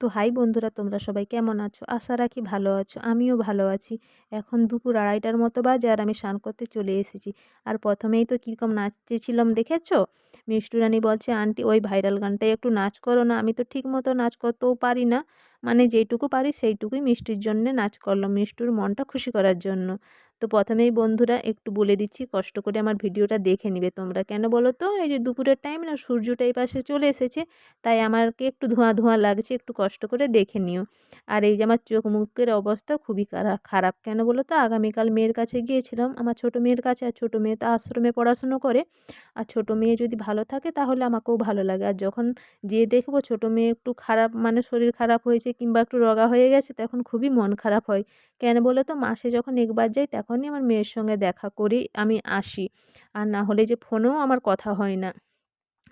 তো হাই বন্ধুরা, তোমরা সবাই কেমন আছো? আশা রাখি ভালো আছো, আমিও ভালো আছি। এখন দুপুর আড়াইটার মতো বাজে আর আমি স্নান করতে চলে এসেছি। আর প্রথমেই তো কীরকম নাচতেছিলাম দেখেছ? মিষ্টু রানী বলছে, আন্টি, ওই ভাইরাল গানটাই একটু নাচ করো না। আমি তো ঠিক মতো নাচ করতেও পারি না। মানে যেইটুকু পারি সেইটুকুই মিষ্টির জন্যে নাচ করলাম মিষ্টুর মনটা খুশি করার জন্য। তো প্রথমেই বন্ধুরা একটু বলে দিচ্ছি, কষ্ট করে আমার ভিডিওটা দেখে নিবে তোমরা। কেন বলো তো? এই যে দুপুরের টাইম না, সূর্যটা এই পাশে চলে এসেছে, তাই আমাকে একটু ধোঁয়া ধোঁয়া লাগছে, একটু কষ্ট করে দেখে নিও। আর এই যে আমার চোখ মুখের অবস্থা খুবই খারাপ। কেন বলো তো? আগামীকাল মেয়ের কাছে গিয়েছিলাম, আমার ছোটো মেয়ের কাছে, আর ছোটো মেয়ে তো আশ্রমে পড়াশুনো করে। আর ছোটো মেয়ে যদি ভালো থাকে, তাহলে আমাকেও ভালো লাগে। আর যখন যেয়ে দেখব ছোটো মেয়ে একটু খারাপ মানে শরীর খারাপ হয়েছে কিংবা একটু রগা হয়ে গেছে, তখন খুবই মন খারাপ হয়। কেন বলো তো? মাসে যখন একবার যাই তখনই আমার মেয়ের সঙ্গে দেখা করি, আমি আসি। আর না হলে যে ফোনেও আমার কথা হয় না।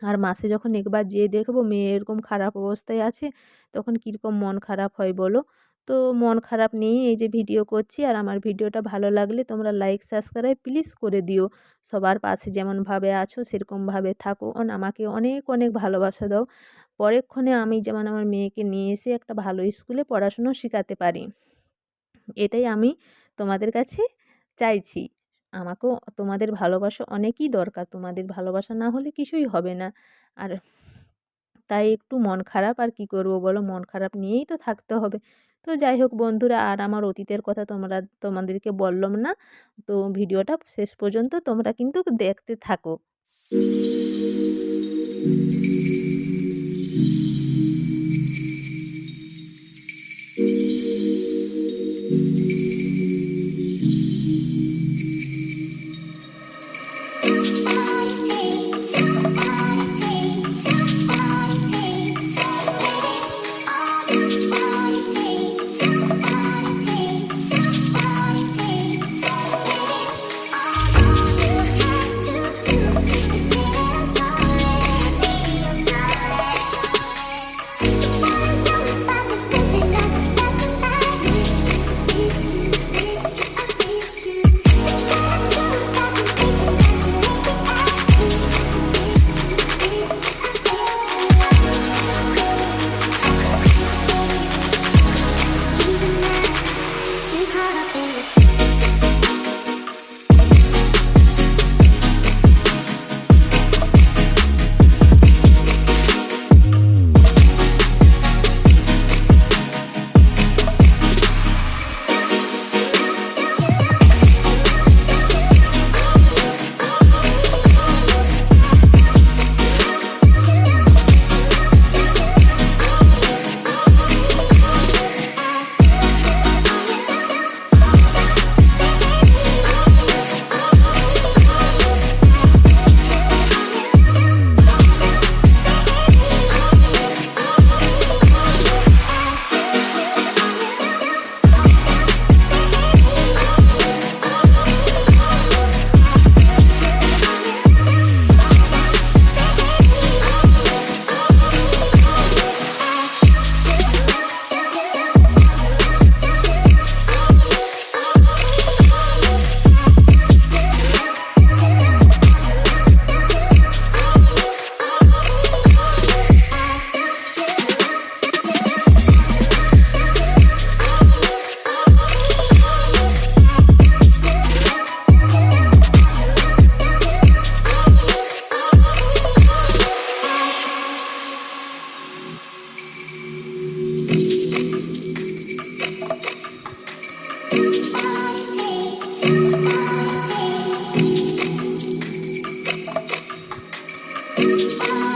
আর মাসে যখন একবার যেয়ে দেখব মেয়ে এরকম খারাপ অবস্থায় আছে, তখন কীরকম মন খারাপ হয় বলো? তো মন খারাপ নিয়েই এই যে ভিডিও করছি, আর আমার ভিডিওটা ভালো লাগলে তোমরা লাইক সাবস্ক্রাইব প্লিজ করে দিও। সবার পাশে যেমনভাবে আছো সেরকমভাবে থাকো। আমাকে অনেক অনেক ভালোবাসা দাও। পরেক্ষণে আমি যেমন আমার মেয়েকে নিয়ে এসে একটা ভালো স্কুলে পড়াশুনো শেখাতে পারি। এটাই আমি তোমাদের কাছে চাইছি। আমাকেও তোমাদের ভালোবাসা অনেকই দরকার। তোমাদের ভালোবাসা না হলে কিছুই হবে না। আর তাই একটু মন খারাপ আর কি করব বলো? মন খারাপ নিয়েই তো থাকতে হবে। তো যাই হোক বন্ধুরা, আর আমার অতীতের কথা তোমরা তোমাদেরকে বললাম না। তো ভিডিওটা শেষ পর্যন্ত তোমরা কিন্তু দেখতে থাকো। Oh.